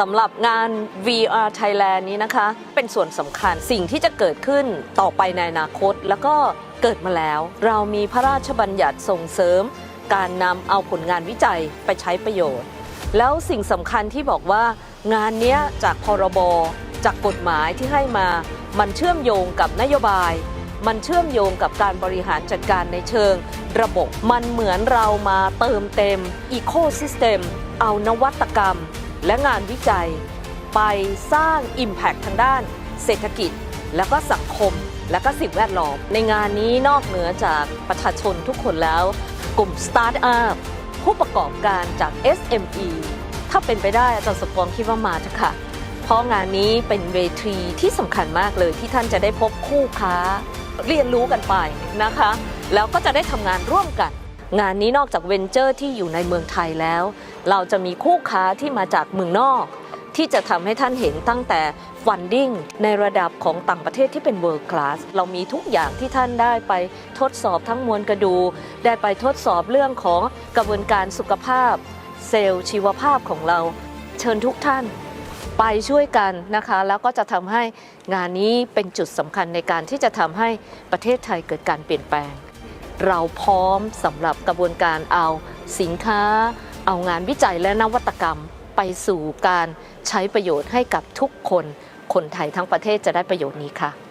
สำหรับงาน VR Thailand นี้นะคะ เป็นส่วนสำคัญสิ่งที่จะเกิดขึ้นต่อไปในอนาคต แล้วก็เกิดมาแล้ว เรามีพระราชบัญญัติส่งเสริม การนำเอาผลงานวิจัยไปใช้ประโยชน์ แล้วสิ่งสำคัญที่บอกว่างานนี้จากพรบจากกฎหมายที่ให้มา มันเชื่อมโยงกับนโยบาย มันเชื่อมโยงกับการบริหารจัดการในเชิง ระบบ มันเหมือนเรามาเติมเต็มอีโคซิสเต็ม เอานวัตกรรม และงานวิจัย ไปสร้าง Impact ทางด้านเศรษฐกิจ แล้วก็สังคม และก็สิ่งแวดล้อม ในงานนี้นอกเหนือจากประชาชนทุกคนแล้ว กลุ่มสตาร์ทอัพผู้ประกอบการจาก SME ถ้าเป็นไปได้อาจารย์สมปองคิดว่ามาเถอะค่ะ เพราะงานนี้เป็นเวทีที่สำคัญมากเลยที่ท่านจะได้พบคู่ค้า เรียนรู้กันไปนะคะ แล้วก็จะได้ทำงานร่วมกัน งานนี้นอกจากเวนเจอร์ที่อยู่ในเมืองไทยแล้ว เราจะมีคู่ค้าที่มาจากเมืองนอก ที่จะทำให้ท่านเห็นตั้งแต่ฟันดิ้งในระดับของต่างประเทศที่เป็น World Class เรามีทุกอย่างที่ท่านได้ไปทดสอบทั้งมวลกระดู ได้ไปทดสอบเรื่องของกระบวนการสุขภาพ เซลล์ชีวภาพของเรา เชิญทุกท่านไปช่วยกันนะคะ แล้วก็จะทำให้งานนี้เป็นจุดสำคัญในการที่จะทำให้ประเทศไทยเกิดการเปลี่ยนแปลง เราพร้อมสำหรับกระบวนการเอาสินค้า เอางานวิจัยและนวัตกรรมไปสู่การใช้ประโยชน์ให้กับทุกคน คนไทยทั้งประเทศจะได้ประโยชน์นี้ค่ะ